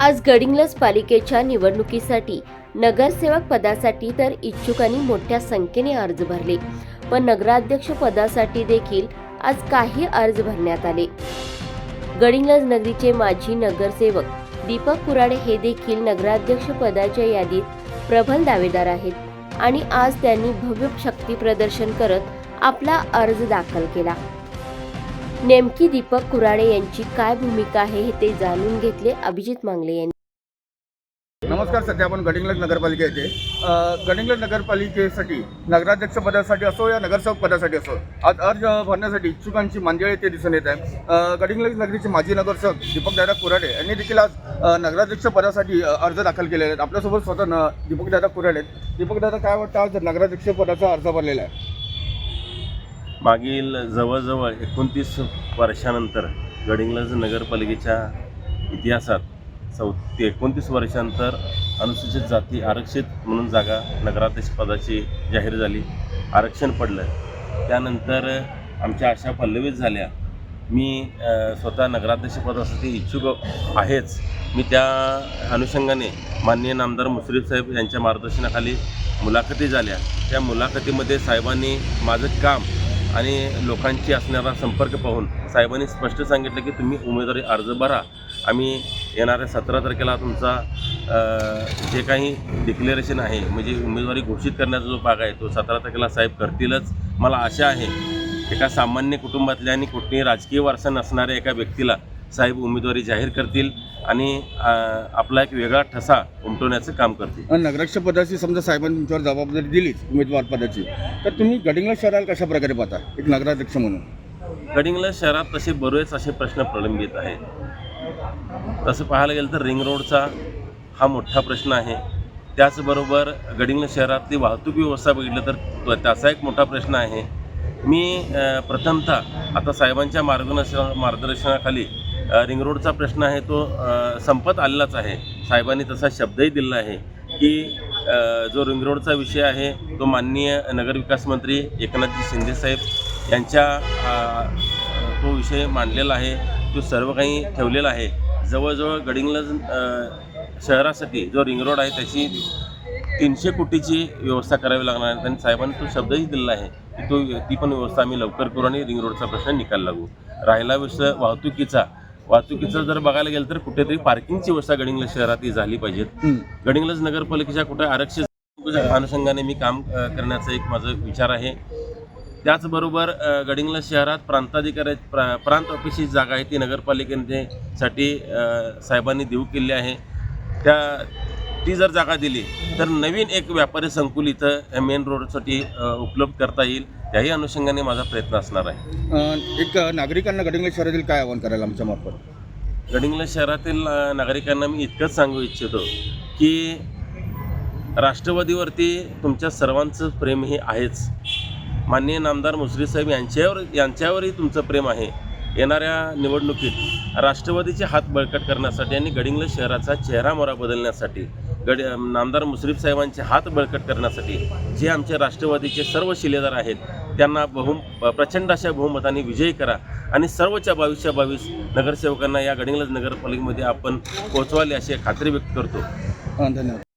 आज गडिंग्लज पालिकेच्या निवडणुकीसाठी नगरसेवक पदासाठी तर इच्छुकांनी मोठ्या संख्येने अर्ज भरले. पण नगराध्यक्ष पदासाठी देखील आज काही अर्ज भरण्यात आले. गडिंग्लज नगरीचे माजी नगरसेवक दीपक कुराडे हे देखील नगराध्यक्ष पदाच्या यादीत प्रबल दावेदार आहेत आणि आज त्यांनी भव्य शक्ती प्रदर्शन करत आपला अर्ज दाखल केला. नेमकी दीपक कुराडे यांची काय भूमिका आहे हे ते जाणून घेतले अभिजित मांगले यांनी. नमस्कार सध्या आपण गडिंगलज नगरपालिका येथे अ, नगरपालिकेसाठी नगराध्यक्ष पदासाठी असो या नगरसेवक पदासाठी असो आज अर्ज भरण्यासाठी इच्छुकांची मंडळी ते दिसून येत आहे. गडिंगलज नगरीचे माजी नगरसेवक दीपकदादा कुराडे यांनी देखील आज नगराध्यक्ष पदासाठी अर्ज दाखल केलेले आहेत. आपल्यासोबत स्वतः दीपकदादा कुराडे आहेत. दीपकदादा काय वाटतं आज नगराध्यक्ष पदाचा अर्ज भरलेला आहे? मागील जवळजवळ एकोणतीस वर्षानंतर गडिंग्लज नगरपालिकेच्या इतिहासात चौ ते एकोणतीस वर्षानंतर अनुसूचित जाती आरक्षित म्हणून जागा नगराध्यक्ष पदाची जाहीर झाली. आरक्षण पडलं. त्यानंतर आमच्या आशा पल्लवीत झाल्या. मी स्वतः नगराध्यक्ष पदासाठी इच्छुक आहेच. मी त्या अनुषंगाने माननीय नामदार मुश्रीफ साहेब यांच्या मार्गदर्शनाखाली मुलाखती झाल्या. त्या मुलाखतीमध्ये साहेबांनी माझं काम आणि लोकांची असणारा संपर्क पाहून साहेबांनी स्पष्ट सांगितलं की तुम्ही उमेदवारी अर्ज भरा. आम्ही येणाऱ्या सतरा तारखेला तुमचा जे काही डिक्लेरेशन आहे म्हणजे उमेदवारी घोषित करण्याचा जो भाग आहे तो सतरा तारखेला साहेब करतीलच. मला आशा आहे एका सामान्य कुटुंबातल्या आणि कुठलीही राजकीय वारसा नसणाऱ्या एका व्यक्तीला साहेब उमेदवारी जाहीर करतील आणि आपला एक वेगळा ठसा उमटवण्याचं काम करतील. अ, नगराध्यक्ष पदाची समजा साहेबांनी तुमच्यावर जबाबदारी दिलीच उमेदवार पदाची तर तुम्ही गडिंग्लज शहराला कशा प्रकारे पाहता? एक नगराध्यक्ष म्हणून. गडिंग्लज शहरात तसे बरेच असे प्रश्न प्रलंबित आहेत. तसं पाहायला गेलं तर रिंग रोडचा हा मोठा प्रश्न आहे. त्याचबरोबर गडिंग्लज शहरातली वाहतूक व्यवस्था बघितलं तर त्याचा एक मोठा प्रश्न आहे. मी प्रथमतः आता साहेबांच्या मार्गदर्शन मार्गदर्शनाखाली रिंग रोडचा प्रश्न आहे तो संपत आलेलाच आहे. साहेबांनी तसा शब्दही दिला आहे की जो रिंग रोडचा विषय आहे तो माननीय नगरविकास मंत्री एकनाथजी शिंदे साहेब यांच्या तो विषय मांडलेला आहे तो सर्व काही ठेवलेला आहे. जवळजवळ गडिंगलज शहरासाठी जो रिंग रोड आहे त्याची तीनशे कोटीची व्यवस्था करावी लागणार आहे. त्यांनी साहेबांनी तो शब्दही दिलेला आहे की तो ती पण व्यवस्था आम्ही लवकर करू आणि रिंग रोडचा प्रश्न निकाल लागू. राहिला विषय वाहतुकीचा. वाहतुकीचं जर बघायला गेलं तर कुठेतरी पार्किंगची व्यवस्था गडिंग्लज शहरात ही झाली पाहिजे. गडिंग्लज नगरपालिकेच्या कुठे आरक्षित अनुषंगाने मी काम करण्याचा एक माझा विचार आहे. त्याचबरोबर अ, गडिंग्लज शहरात प्रांताधिकारी प्रा प्रांत ऑफिसची जागा आहे ती नगरपालिकेने साठी अ, साहेबांनी देऊ केली आहे. त्या ती जर जागा दिली तर नवीन एक व्यापारी संकुल इथं मेन रोडसाठी उपलब्ध करता येईल. त्याही अनुषंगाने माझा प्रयत्न असणार आहे. एक नागरिकांना गडिंग्लज शहरातील काय आवाहन करायला आमच्या मार्फत? गडिंग्लज शहरातील नागरिकांना मी इतकंच सांगू इच्छितो की राष्ट्रवादीवरती तुमच्या सर्वांचं प्रेम हे आहेच. माननीय नामदार मुश्रीफ साहेब यांच्यावर यांच्यावरही तुमचं प्रेम आहे. येणाऱ्या निवडणुकीत राष्ट्रवादीचे हात बळकट करण्यासाठी आणि गडिंग्लज शहराचा चेहरा मोरा बदलण्यासाठी गड नामदार मुश्रीफ साहेबांचे हात बळकट करण्यासाठी जे आमचे राष्ट्रवादीचे सर्व शिलेदार आहेत त्यांना बहु प्रचंड अशा बहुमताने विजयी करा आणि सर्वच्या बावीसच्या बावीस नगरसेवकांना या गडिंग्लज नगरपालिकेमध्ये आपण पोहोचवाले अशी खात्री व्यक्त करतो. धन्यवाद.